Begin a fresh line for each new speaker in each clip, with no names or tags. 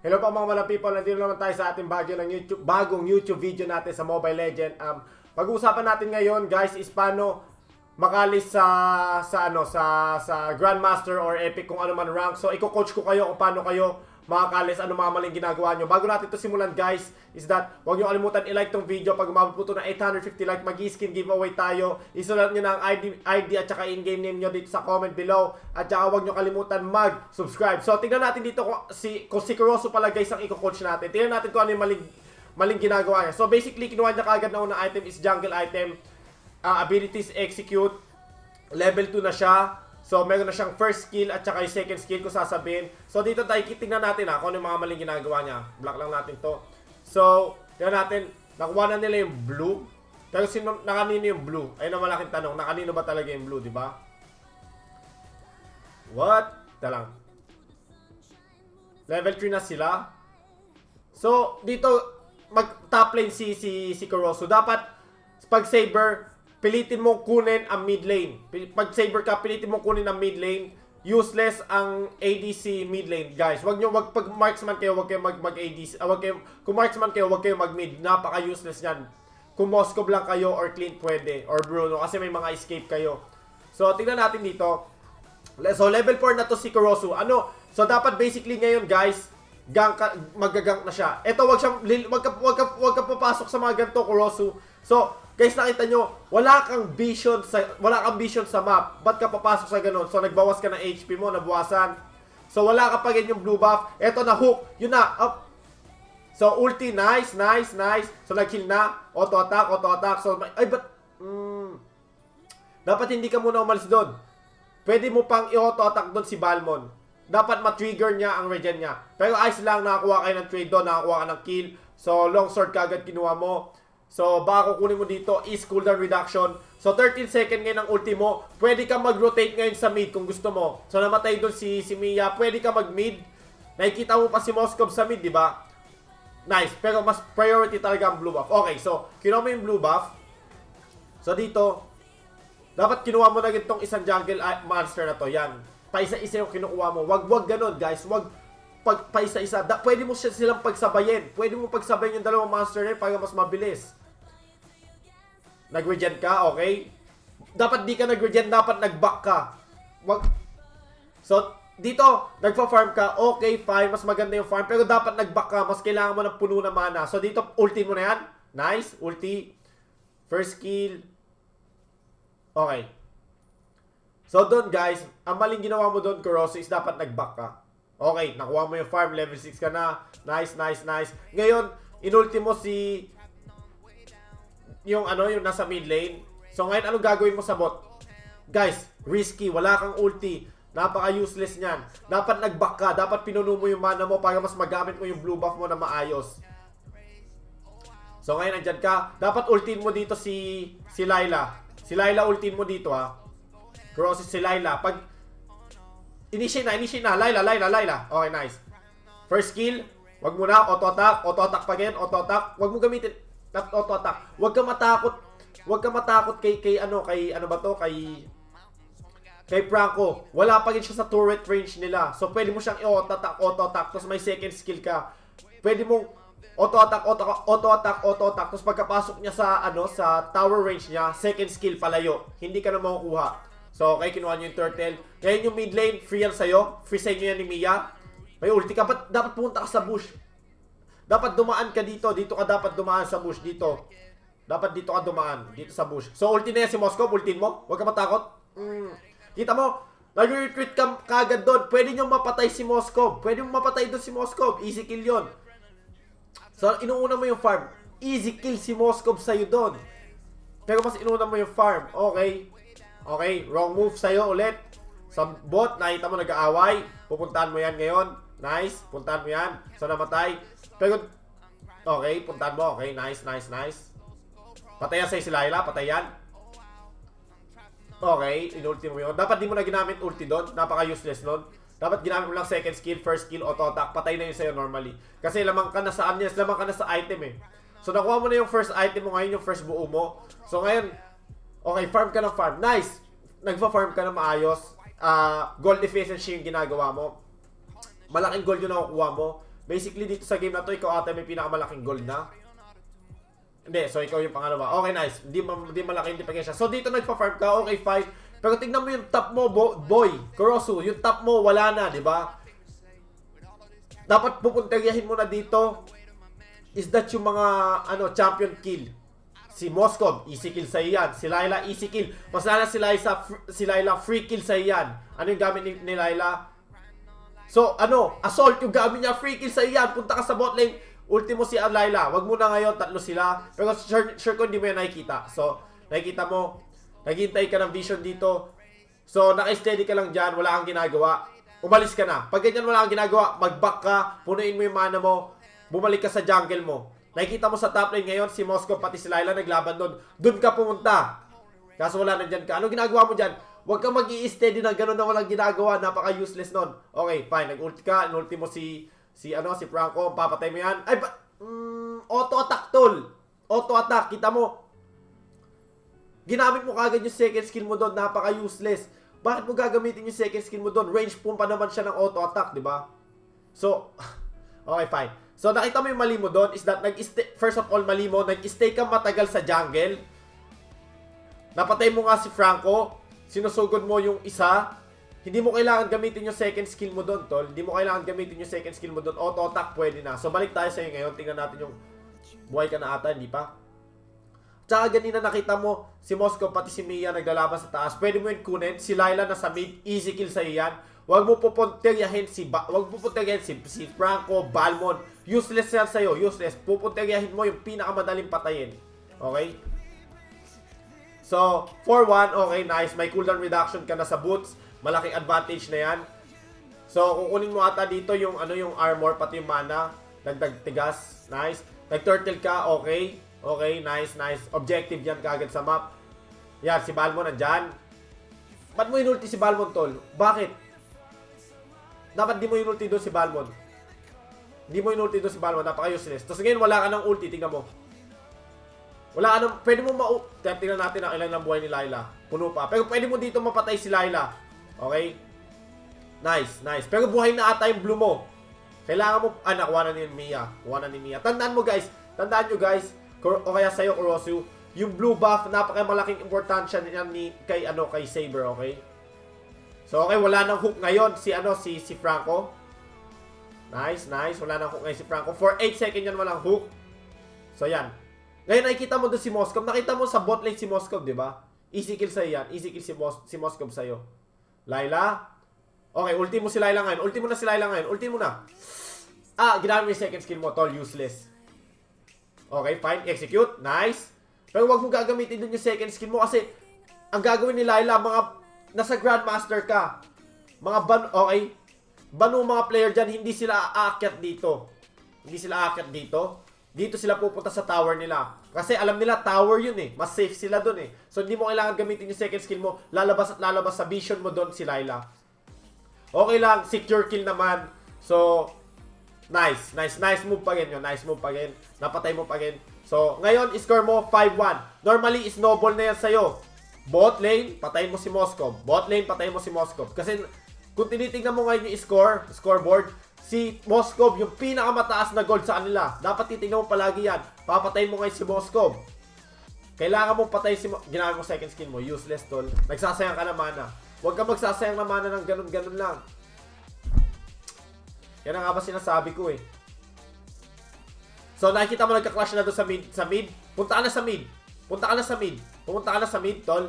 Hello po mga malang people, nandito naman tayo sa ating bagyo ng YouTube, bagong YouTube video natin sa Mobile Legend. Um, pag-uusapan natin ngayon guys is paano makalis sa sa ano sa sa Grandmaster or Epic kung ano man rank. So iko-coach ko kayo kung paano kayo makakalis ano mga maling ginagawa nyo. Bago natin to simulan guys, is that huwag nyo kalimutan i-like tong video. Pag umabot po to ng 850 like, mag-skin giveaway tayo. Isulat nyo na ang ID, ID at saka in-game name nyo dito sa comment below. At saka huwag nyo kalimutan mag-subscribe. So tingnan natin dito kung si, kung si Kuroso pala guys ang iko-coach natin. Tingnan natin kung ano yung maling, maling ginagawa niya. So basically, kinuha niya kagad na unang item is jungle item. Uh, abilities execute. Level 2 na siya. So, meron na siyang first skill at saka yung second skill ko sasabihin. So, dito tayo titingnan natin ha, kung ano yung mga maling ginagawa niya. Block lang natin to. So, tingnan natin, nakuha na nila yung blue. Pero sino, nakanino yung blue? Ayun ang malaking tanong, nakanino ba talaga yung blue, di ba? What? Talang. Level 3 na sila. So, dito, mag top lane si, si, si Kurosu. Dapat, pag saber, pilitin mong kunin ang mid lane. Pag saber ka, pilitin mong kunin ang mid lane. Useless ang ADC mid lane, guys. Wag nyo, wag pag marksman kayo, wag kayo mag, mag ADC, ah, wag kayo, kung marksman kayo, wag kayo mag mid. Napaka useless yan. Kung Moskov lang kayo or Clint pwede, or Bruno, kasi may mga escape kayo. So, tingnan natin dito. So, level 4 na to si Kurosu. Ano? So, dapat basically ngayon, guys, gang ka, magagang na siya. Ito, wag lil- wag ka, wag ka, wag ka papasok sa mga ganito, Kurosu. So, guys, nakita nyo, wala kang vision sa, wala kang vision sa map. Ba't ka papasok sa ganun? So, nagbawas ka ng HP mo, nabawasan. So, wala ka pa ganyan yung blue buff. Ito na, hook. Yun na, up. So, ulti, nice, nice, nice. So, nag-kill na. Auto-attack, auto-attack. So, may- ay, ba't, mm, dapat hindi ka muna umalis doon. Pwede mo pang i-auto-attack doon si Balmon. Dapat ma-trigger niya ang regen niya. Pero ayos lang, nakakuha kayo ng trade doon, nakakuha ka ng kill. So, long sword kagad kinuha mo. So, baka kukunin mo dito is cooldown reduction. So, 13 second ngayon ang ulti mo. Pwede ka mag-rotate ngayon sa mid kung gusto mo. So, namatay doon si, si Mia. Pwede ka mag-mid. Nakikita mo pa si Moskov sa mid, di ba? Nice. Pero mas priority talaga ang blue buff. Okay, so, kinuha mo yung blue buff. So, dito, dapat kinuha mo na itong isang jungle monster na to. Yan. Paisa-isa yung kinukuha mo. Wag, wag ganun, guys. Wag pag paisa-isa. Da, pwede mo silang pagsabayin. Pwede mo pagsabayin yung dalawang monster na yun para mas mabilis. Nag-regen ka, okay? Dapat di ka nag-regen, dapat nag-back ka. Wag... So, dito, nagpa-farm ka, okay, fine, mas maganda yung farm, pero dapat nag-back ka, mas kailangan mo ng puno na mana. So, dito, ulti mo na yan. Nice, ulti. First kill. Okay. So, doon guys, ang maling ginawa mo doon, Kuroso, is dapat nag-back ka. Okay, nakuha mo yung farm, level 6 ka na. Nice, nice, nice. Ngayon, inulti mo si yung ano, yung nasa mid lane. So ngayon, anong gagawin mo sa bot? Guys, risky, wala kang ulti. Napaka-useless niyan. Dapat nag-back ka, dapat pinuno mo yung mana mo para mas magamit mo yung blue buff mo na maayos. So ngayon, andyan ka. Dapat ultin mo dito si si Laila. Si Laila ultin mo dito ha. Crosses si Laila. Pag initiate na, initiate na. Laila, Laila, Laila. Okay, nice. First skill, wag mo na, auto-attack, auto-attack pa again, auto-attack. Wag mo gamitin, not auto-attack. Wag ka matakot, wag ka matakot kay, kay ano, kay ano ba to, kay, kay Franco. Wala pa rin siya sa turret range nila. So, pwede mo siyang i-auto-attack, auto-attack, tapos may second skill ka. Pwede mong auto-attack, auto- auto-attack, auto-attack, tapos pagkapasok niya sa, ano, sa tower range niya, second skill palayo. Hindi ka na makukuha. So, okay, kinuha niyo yung turtle. Ngayon yung mid lane, free yan sa'yo. Free sa inyo yan ni Mia. May ulti ka. Ba't dapat pumunta ka sa bush? Dapat dumaan ka dito. Dito ka dapat dumaan sa bush. Dito. Dapat dito ka dumaan. Dito sa bush. So, ulti na yan si Moscow. Ultin mo. Huwag ka matakot. Mm. Kita mo? Nag-retreat ka kagad doon. Pwede nyo mapatay si Moscow. Pwede mo mapatay doon si Moscow. Easy kill yon. So, inuuna mo yung farm. Easy kill si Moscow sa'yo doon. Pero mas inuuna mo yung farm. Okay. Okay. Wrong move sa'yo ulit. Sa bot, nakita mo nag-aaway. Pupuntahan mo yan ngayon. Nice. Puntahan mo yan. So, namatay. Pero, okay. Puntahan mo. Okay. Nice, nice, nice. Patayan sa'yo si Laila. Patayan. Okay, inulti mo yun. Dapat di mo na ginamit ulti doon. Napaka-useless doon. Dapat ginamit mo lang second skill, first skill, auto-attack. Patay na yun sa'yo normally. Kasi lamang ka na sa yes, lamang ka na sa item eh. So, nakuha mo na yung first item mo ngayon, yung first buo mo. So, ngayon, okay, farm ka ng farm. Nice! Nagpa-farm ka na maayos. Ah, gold efficiency yung ginagawa mo. Malaking gold yung nakukuha mo. Basically, dito sa game na to, ikaw ata may pinakamalaking gold na. Hindi, so ikaw yung pangalawa. Okay, nice. Hindi, ma- hindi malaki yung difference. So dito nagpa-farm ka, okay, fine. Pero tingnan mo yung top mo, bo- boy, Kurosu, yung top mo, wala na, di ba? Dapat pupunteryahin mo na dito is that yung mga ano champion kill. Si Moskov, easy kill sa iyan. Si Laila, easy kill. Mas lalo si Laila, si Laila, free kill sa iyan. Ano yung gamit ni, ni Laila? So, ano, assault yung gamit niya, free kill sa iyan. Punta ka sa bot lane, ultimo si Laila. Wag mo na ngayon, tatlo sila. Pero sure, sure ko hindi mo yan nakikita. So, nakikita mo, naghihintay ka ng vision dito. So, naka-steady ka lang dyan, wala kang ginagawa. Umalis ka na. Pag ganyan wala kang ginagawa, mag-back ka, punuin mo yung mana mo, bumalik ka sa jungle mo. Nakikita mo sa top lane ngayon, si Moscow pati si Laila naglaban doon. Doon ka pumunta. Kaso wala na dyan ka. Ano ginagawa mo dyan? Huwag kang mag steady na gano'n na walang ginagawa. Napaka-useless nun. Okay, fine. Nag-ult ka. Inulti mo si, si, ano, si Franco. Papatay mo yan. Ay, ba, mm, auto-attack, tol. Auto-attack. Kita mo, ginamit mo kagad yung second skill mo doon. Napaka-useless. Bakit mo gagamitin yung second skill mo doon? Range pumpa naman siya ng auto-attack, di ba? So, okay, fine. So, nakita mo yung mali mo doon is that, nag first of all, mali mo, nag-stay ka matagal sa jungle. Napatay mo nga si Franco. Sinusugod mo yung isa. Hindi mo kailangan gamitin yung second skill mo doon, tol. Hindi mo kailangan gamitin yung second skill mo doon. Auto-attack, pwede na. So, balik tayo sa'yo ngayon. Tingnan natin yung buhay ka na ata, hindi pa? Tsaka ganina nakita mo, si Moscow pati si Mia naglalaban sa taas. Pwede mo yun kunin. Si Laila nasa mid, easy kill sa iyan. Huwag mo pupunteryahin si ba wag mo si, si Franco, Balmon. Useless yan sa'yo, useless. Pupunteryahin mo yung pinakamadaling patayin. Okay? So, 4-1, okay, nice. May cooldown reduction ka na sa boots. Malaking advantage na yan. So, kukunin mo ata dito yung ano yung armor pati yung mana. Dagdag tigas. Nice. Nag-turtle ka, okay. Okay, nice, nice. Objective yan kagad sa map. Yan, si Balmon nandyan. Ba't mo inulti si Balmon, tol? Bakit? Dapat di mo inulti doon si Balmon. Di mo inulti doon si Balmon. Napaka-useless. Tapos ngayon, wala ka ng ulti. Tingnan mo. Wala ka ng... Pwede mo ma... Tingnan natin ang ilan ng buhay ni Laila. Puno pa. Pero pwede mo dito mapatay si Laila. Okay? Nice, nice. Pero buhay na ata yung blue mo. Kailangan mo... Ah, nakuha na ni Mia. Kuha na ni Mia. Tandaan mo guys. Tandaan nyo guys. O kaya sa'yo, Kurosu. Yung blue buff, napakamalaking importansya niyan ni kay ano kay Saber, okay? So okay, wala nang hook ngayon si ano si si Franco. Nice, nice. Wala nang hook ngayon si Franco. For 8 seconds yan walang hook. So yan. Ngayon nakikita mo doon si Moskov. Nakita mo sa bot lane si Moskov, di ba? Easy kill sa'yo yan. Easy kill si, Mos si Moskov sa'yo. Laila. Okay, ulti mo si Laila ngayon. Ulti mo na si Laila ngayon. Ulti mo na. Ah, ginamit mo yung second skill mo. Tol, useless. Okay, fine. Execute. Nice. Pero wag mo gagamitin dun yung second skill mo kasi ang gagawin ni Laila, mga nasa Grandmaster ka. Mga ban, okay. Banu mga player dyan, hindi sila aakyat dito. Hindi sila aakyat dito. Dito sila pupunta sa tower nila. Kasi alam nila, tower yun eh. Mas safe sila dun eh. So, hindi mo kailangan gamitin yung second skill mo. Lalabas at lalabas sa vision mo dun si Laila. Okay lang, secure kill naman. So, nice, nice, nice move pa rin yun. Nice move pa rin. Napatay mo pa rin. So, ngayon, score mo 5-1. Normally, snowball na yan sa'yo. Bot lane, patayin mo si Moskov. Bot lane, patayin mo si Moskov. Kasi, kung tinitingnan mo ngayon yung score, scoreboard, si Moskov, yung pinakamataas na gold sa kanila. Dapat titingnan mo palagi yan. Papatayin mo ngayon si Moskov. Kailangan mong patay si Mo- Ginamit mo second skill mo. Useless, tol. Nagsasayang ka na mana. Huwag ka magsasayang na mana ng ganun-ganun lang. Yan ang nga ba sinasabi ko eh. So nakikita mo nagka-clash na doon sa mid, sa mid. Punta ka na sa mid. Punta ka na sa mid. Pumunta ka na sa mid, tol.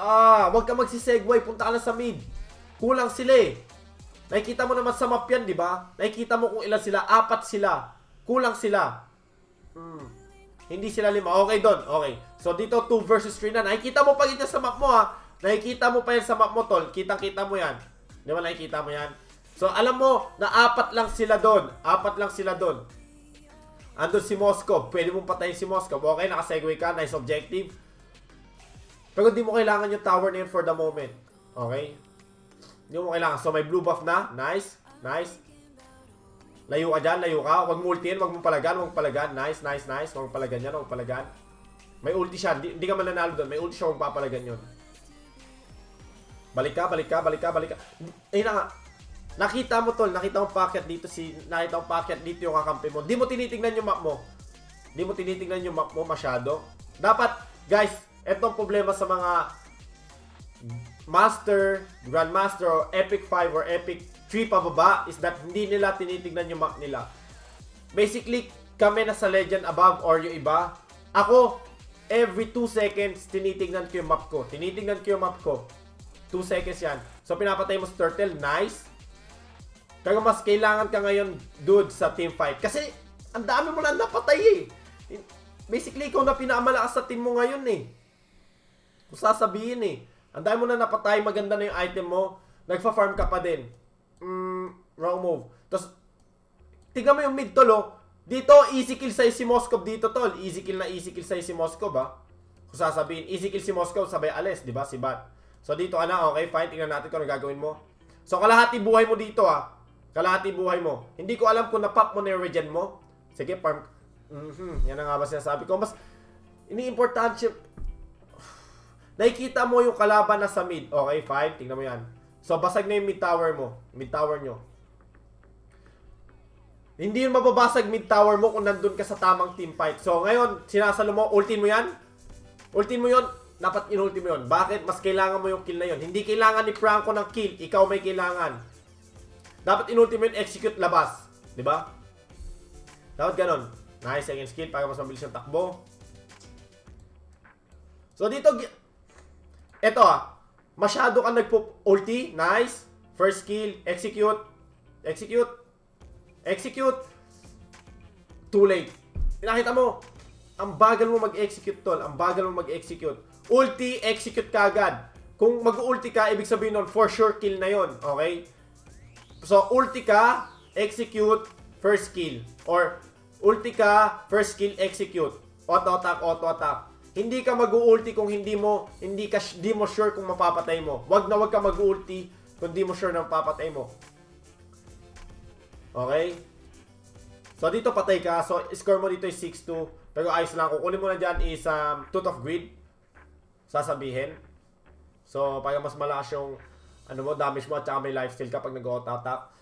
Ah, wag ka magsi-segue. Punta ka na sa mid. Kulang sila eh. Nakikita mo naman sa map yan, di ba? Nakikita mo kung ilan sila. Apat sila. Kulang sila. Hmm. Hindi sila lima. Okay doon. Okay. So dito 2 versus 3 na. Nakikita mo pa kita sa map mo ha. Nakikita mo pa yan sa map mo, tol. Kitang-kita mo yan. Di ba nakikita mo yan? So alam mo na apat lang sila doon. Apat lang sila doon. Andun si Moskov. Pwede mong patayin si Moskov. Okay, nakasegue ka. Nice objective. Pero hindi mo kailangan yung tower na yun for the moment. Okay? Hindi mo kailangan. So, may blue buff na. Nice. Nice. Layo ka dyan. Layo ka. Huwag mo. Huwag mo palagan. Huwag palagan. Nice, nice, nice. Huwag palagan yan. Huwag palagan. May ulti siya. Hindi, hindi ka mananalo doon. May ulti siya. Huwag papalagan yun. Balik ka, balik ka, balik ka, balik ka. Ayun na nga. Nakita mo tol, nakita mo packet dito si nakita mo packet dito yung kakampi mo. Di mo tinitingnan yung map mo. Di mo tinitingnan yung map mo masyado. Dapat, guys, etong problema sa mga Master, Grandmaster, or Epic 5 or Epic 3 pababa is that hindi nila tinitingnan yung map nila. Basically, kami na sa Legend above or yung iba, ako, every 2 seconds, tinitingnan ko yung map ko. Tinitingnan ko yung map ko. 2 seconds yan. So, pinapatay mo si Turtle. Nice. Pero mas kailangan ka ngayon, dude, sa team fight. Kasi, ang dami mo na napatay eh. Basically, ikaw na pinakamalakas sa team mo ngayon eh. Kung sasabihin eh. Ang mo na napatay, maganda na yung item mo, nagfa-farm ka pa din. Mm, wrong move. Tapos, tingnan mo yung mid tol oh. Dito, easy kill sa'yo si Moskov dito tol. Easy kill na easy kill sa'yo si Moskov ba? Kung sasabihin, easy kill si Moskov, sabay alis, di ba? Si Bat. So dito ka na, okay, fine. Tingnan natin kung ano gagawin mo. So kalahati buhay mo dito ah. Kalahati buhay mo. Hindi ko alam kung napop mo na yung regen mo. Sige, farm. Mhm, yan ang nga ba sinasabi ko. Mas, ini-importante, nakikita mo yung kalaban na sa mid. Okay, fine. Tingnan mo yan. So, basag na yung mid tower mo. Mid tower nyo. Hindi yun mababasag mid tower mo kung nandun ka sa tamang team fight. So, ngayon, sinasalo mo, ultin mo yan. Ultin mo yun, dapat inulti mo yun. Bakit? Mas kailangan mo yung kill na yun. Hindi kailangan ni Franco ng kill. Ikaw may kailangan. Dapat inulti mo yun, execute labas. Ba? Dapat ganon. Nice, second skill para mas mabilis yung takbo. So, dito, eto ah, masyado ka nagpo-ulti. Nice. First skill, execute. Execute. Execute. Too late. Pinakita mo, ang bagal mo mag-execute tol. Ang bagal mo mag-execute. Ulti, execute ka agad. Kung mag-ulti ka, ibig sabihin nun, for sure kill na yon Okay? So, ulti ka, execute, first kill. Or, ulti ka, first kill, execute. Auto attack, auto attack. Hindi ka mag-ulti kung hindi mo hindi ka hindi mo sure kung mapapatay mo. Wag na wag ka mag-ulti kung hindi mo sure na mapapatay mo. Okay? So dito patay ka. So score mo dito is 6-2. Pero ayos lang. Kukunin mo na dyan is um, Tooth of Greed. Sasabihin. So para mas malakas yung ano mo, damage mo at saka may lifesteal kapag nag-auto attack.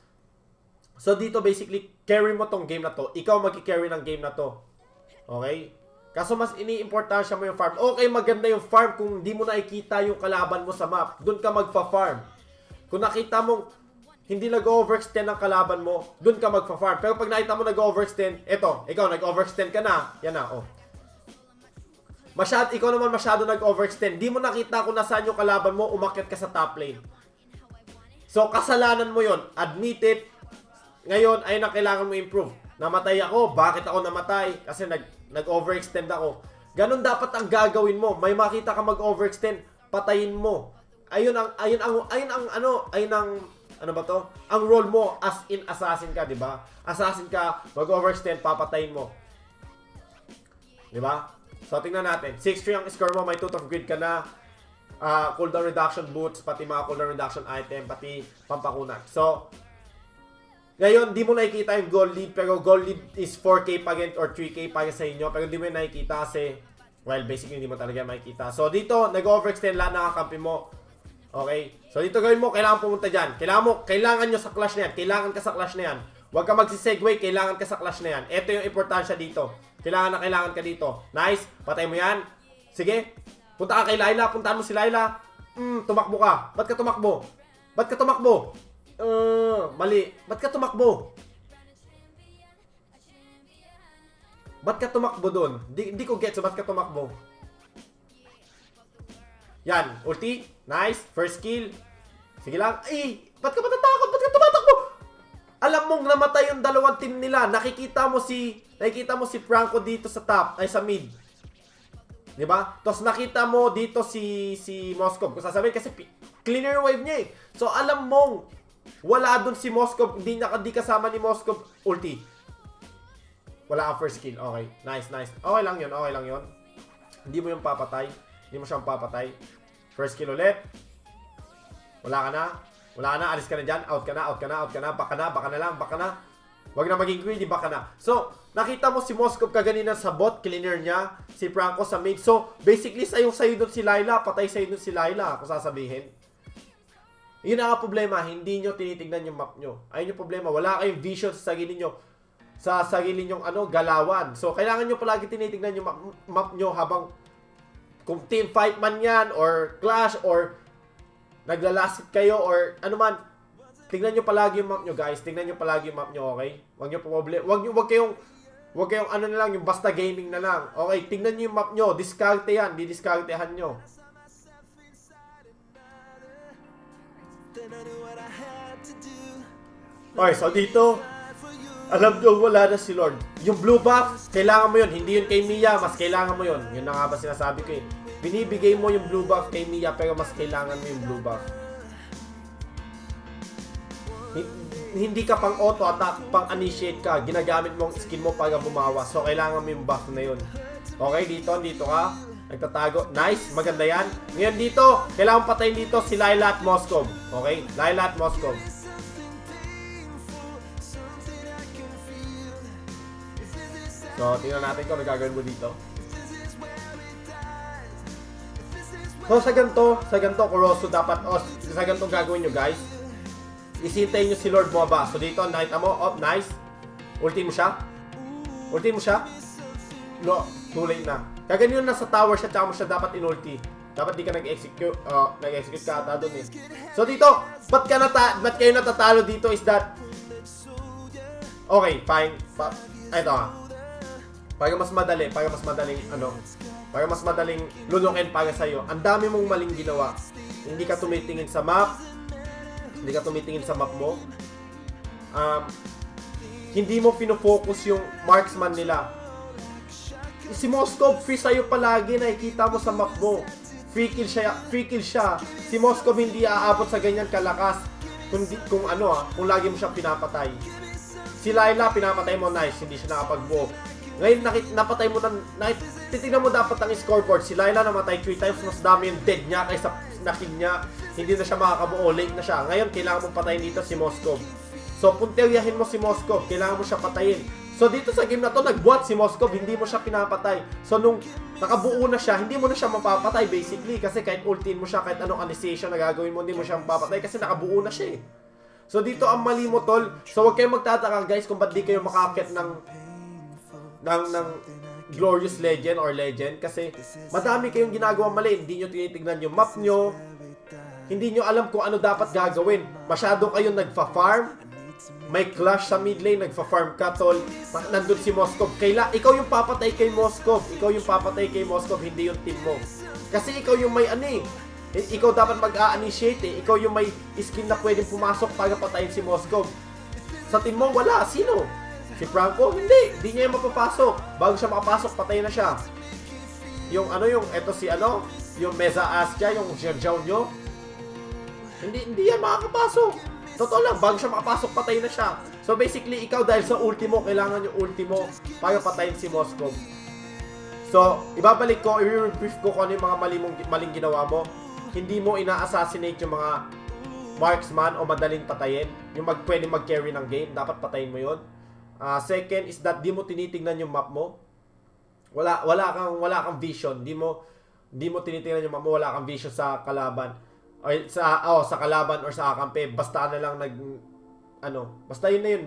So dito basically, carry mo tong game na to. Ikaw magki-carry ng game na to. Okay? Kaso mas iniimportansya mo yung farm. Okay, maganda yung farm kung di mo nakikita yung kalaban mo sa map. Doon ka magfa-farm. Kung nakita mo hindi nag-overextend ang kalaban mo, doon ka magfa-farm. Pero pag nakita mo nag-overextend, eto, ikaw nag-overextend ka na. Yan na, oh. Masyad, ikaw naman masyado nag-overextend. Di mo nakita kung nasaan yung kalaban mo, umakyat ka sa top lane. So, kasalanan mo yon Admit it. Ngayon, ay na kailangan mo improve. Namatay ako. Bakit ako namatay? Kasi nag, nag-overextend ako. Ganon dapat ang gagawin mo. May makita ka mag-overextend, patayin mo. Ayun ang, ayun ang, ayun ang, ano, ayun ang, ano ba to? Ang role mo as in assassin ka, di ba? Assassin ka, mag-overextend, papatayin mo. Di ba? So, tingnan natin. 6-3 ang score mo, may tooth of grid ka na. Ah, cooldown reduction boots, pati mga cooldown reduction item, pati pampakunan. So, ngayon, di mo nakikita yung gold lead, pero gold lead is 4K pa rin or 3K pa rin sa inyo, pero di mo yung nakikita kasi, well, basically, hindi mo talaga makikita. So, dito, nag-overextend lahat ng kakampi mo. Okay? So, dito gawin mo, kailangan pumunta dyan. Kailangan mo, kailangan nyo sa clash na yan. Kailangan ka sa clash na yan. Huwag ka magsisegue, kailangan ka sa clash na yan. Ito yung importansya dito. Kailangan na kailangan ka dito. Nice, patay mo yan. Sige, punta ka kay Laila, puntahan mo si Laila. Hmm, tumakbo ka. Ba't ka tumakbo? Ba't ka tumakbo? Uh, mali. Ba't ka tumakbo? Ba't ka tumakbo doon? Di, di ko get so ba't ka tumakbo? Yan, ulti. Nice. First kill. Sige lang. Ay, ba't ka matatakot? Ba't ka tumatakbo? Alam mong namatay yung dalawang team nila. Nakikita mo si nakikita mo si Franco dito sa top, ay sa mid. 'Di ba? Tapos nakita mo dito si si Moskov. Kung sasabihin kasi cleaner wave niya eh. So alam mong wala doon si Moskov, hindi na di kasama ni Moskov ulti. Wala ang first kill. Okay. Nice, nice. Okay lang 'yun. Okay lang 'yun. Hindi mo yung papatay. Hindi mo siyang papatay. First kill ulit. Wala ka na. Wala ka na. Alis ka na dyan. Out ka na. Out ka na. Out ka na. Baka na. Baka na lang. Baka na. Huwag na maging greedy. Baka na. So, nakita mo si Moskov kaganina sa bot. Cleaner niya. Si Franco sa mid. So, basically, sayo sa'yo doon si Laila. Patay sa'yo doon si Laila. Kung sasabihin. Yun ang problema, hindi nyo tinitignan yung map nyo. Ayun yung problema, wala kayong vision sa sarili nyo sa sarili nyong ano, galawan. So, kailangan nyo palagi tinitignan yung map, map nyo habang kung team fight man yan, or clash, or naglalasit kayo, or ano man, tignan nyo palagi yung map nyo, guys. Tignan nyo palagi yung map nyo, okay? Huwag nyo problem. Huwag nyo, huwag kayong, huwag kayong ano na lang, yung basta gaming na lang. Okay, tignan nyo yung map nyo. Diskarte yan. Didiskartehan nyo. Okay, so dito, alam nyo wala na si Lord. Yung blue buff, kailangan mo yun. Hindi yun kay Mia, mas kailangan mo yun. Yun na nga ba sinasabi ko eh. Binibigay mo yung blue buff kay Mia, pero mas kailangan mo yung blue buff. Hi- Hindi ka pang auto attack, pang initiate ka. Ginagamit mo ang skill mo para bumawas. So, kailangan mo yung buff na yun. Okay, dito, dito ka. Nagtatago. Nice, maganda yan. Ngayon dito, kailangan patayin dito si Laila at Moskov. Okay? Laila at Moskov. So, tingnan natin kung ano gagawin mo dito. So, sa ganito, sa ganito, Kuroso, dapat, oh, sa ganito gagawin nyo, guys. Isintay nyo si Lord bumaba. So, dito, nakita mo, oh, nice. Ulti mo siya. Ulti mo siya. No, too late na. Kaganyan na sa tower siya, tsaka mo siya dapat inulti. Dapat di ka nag-execute, uh, nag-execute ka ata dun eh. So dito, ba't ka nata ba't kayo natatalo dito is that Okay, fine. Pa ito ah. Para mas madali, para mas madaling ano, para mas madaling lunukin para sa iyo. Ang dami mong maling ginawa. Hindi ka tumitingin sa map. Hindi ka tumitingin sa map mo. Um, hindi mo fino-focus yung marksman nila. Si Moskov free sa'yo palagi, nakikita mo sa map mo. Free kill siya, free kill siya. Si Moskov hindi aabot sa ganyan kalakas kung, kung ano ah, kung lagi mo siyang pinapatay. Si Laila, pinapatay mo, nice, hindi siya nakapag-buo. Ngayon, nakit, napatay mo na, nakit, titignan mo dapat ang scoreboard. Si Laila namatay 3 times, mas dami yung dead niya kaysa nakin niya. Hindi na siya makakabuo, late na siya. Ngayon, kailangan mong patayin dito si Moskov. So, punteryahin mo si Moskov, kailangan mo siya patayin. So, dito sa game na to, nagbuhat si Moskov, hindi mo siya pinapatay. So, nung nakabuo na siya, hindi mo na siya mapapatay basically. Kasi kahit ultin mo siya, kahit anong anesthesia na gagawin mo, hindi mo siya mapapatay kasi nakabuo na siya eh. So, dito ang mali mo, tol. So, huwag kayong magtataka, guys, kung ba't di kayo makakit ng ng, ng Glorious Legend or Legend kasi madami kayong ginagawa mali. Hindi nyo tinitignan yung map nyo. Hindi nyo alam kung ano dapat gagawin. Masyado kayong nagfa-farm. May clash sa mid lane, nagfa-farm ka, tol. Nandun si Moskov. Kaila, ikaw yung papatay kay Moskov. Ikaw yung papatay kay Moskov, hindi yung team mo. Kasi ikaw yung may ano eh. Ikaw dapat mag-a-initiate eh. Ikaw yung may skin na pwedeng pumasok para patayin si Moskov. Sa team mo, wala. Sino? Si Franco, hindi. Hindi niya yung mapapasok. Bago siya makapasok, patay na siya. Yung ano, yung, eto si ano, yung Meza Astia, yung Zhao nyo, hindi, hindi yan makakapasok. Totoo lang, bago siya makapasok, patay na siya. So basically, ikaw dahil sa ultimo, kailangan yung ultimo para patayin si Moskov. So, ibabalik ko, i-brief ko kung ano yung mga mali mong, maling ginawa mo. Hindi mo ina-assassinate yung mga marksman o madaling patayin. Yung mag, pwede mag-carry ng game, dapat patayin mo yon. Ah, second is that di mo tinitingnan yung map mo. Wala wala kang wala kang vision, di mo di mo tinitingnan yung map mo, wala kang vision sa kalaban. Or sa oh, sa kalaban or sa kakampi, basta na lang nag ano, basta yun na yun,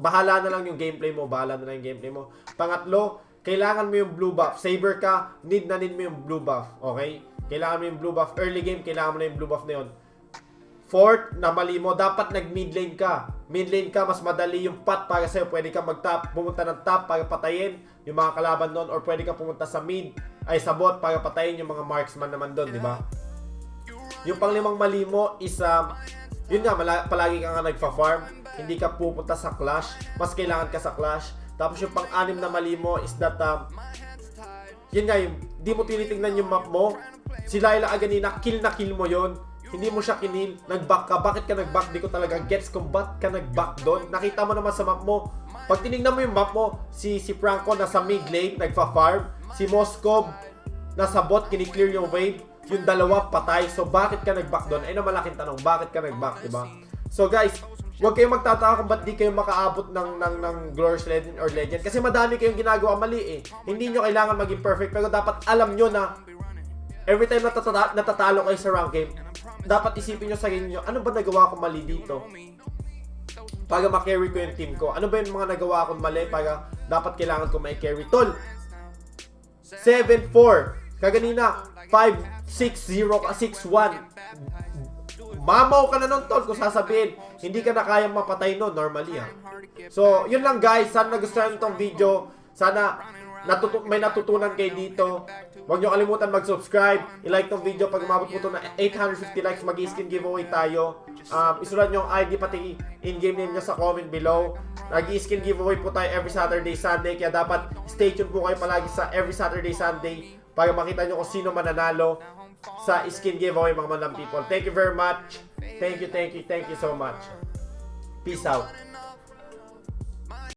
bahala na lang yung gameplay mo, bahala na lang yung gameplay mo. Pangatlo, kailangan mo yung blue buff. Saber ka, need na need mo yung blue buff, okay? Kailangan mo yung blue buff. Early game, kailangan mo na yung blue buff na yun. Fourth, na mali mo, dapat nag-mid lane ka. Mid lane ka, mas madali yung path para sa'yo. Pwede ka mag-top, pumunta ng top para patayin yung mga kalaban doon. Or pwede ka pumunta sa mid, ay sa bot para patayin yung mga marksman naman doon, di ba? Yung panglimang mali mo is, um, yun nga, mala- palagi ka nga nagfa-farm. Hindi ka pupunta sa clash. Mas kailangan ka sa clash. Tapos yung pang-anim na mali mo is that, um, yun nga, yung, mo tinitingnan yung map mo. Si Laila Aganina, kill na kill mo yon hindi mo siya kinil, nag-back ka. Bakit ka nag-back? Di ko talaga gets kung ba't ka nag-back doon. Nakita mo naman sa map mo. Pag tinignan mo yung map mo, si si Franco nasa mid lane, nagfa-farm. Si Moskov nasa bot, kiniklear yung wave. Yung dalawa patay. So bakit ka nag-back doon? Ay na malaking tanong, bakit ka nag-back, di ba? So guys, huwag kayong magtataka kung ba't di kayo makaabot ng, ng, ng Glorious Legend or Legend. Kasi madami kayong ginagawa mali eh. Hindi nyo kailangan maging perfect, pero dapat alam nyo na every time natatata- natatalo kayo sa rank game, dapat isipin nyo sa inyo, ano ba nagawa ko mali dito? Para ma-carry ko yung team ko. Ano ba yung mga nagawa kong mali para dapat kailangan ko may carry? Tol, 7-4. Kaganina, 5-6-0 ka, 6-1. Mamaw ka na nun, tol, kung sasabihin, hindi ka na kayang mapatay nun, normally, ha. So, yun lang, guys. Sana nagustuhan tong video. Sana natutu- may natutunan kayo dito. Huwag nyo kalimutan mag-subscribe. I-like tong video. Pag umabot po ito na 850 likes, mag-skin giveaway tayo. Um, isulat nyo ang ID pati in-game name nyo sa comment below. Nag-skin giveaway po tayo every Saturday, Sunday. Kaya dapat stay tuned po kayo palagi sa every Saturday, Sunday para makita nyo kung sino mananalo sa skin giveaway mga madam people. Thank you very much. Thank you, thank you, thank you so much. Peace out.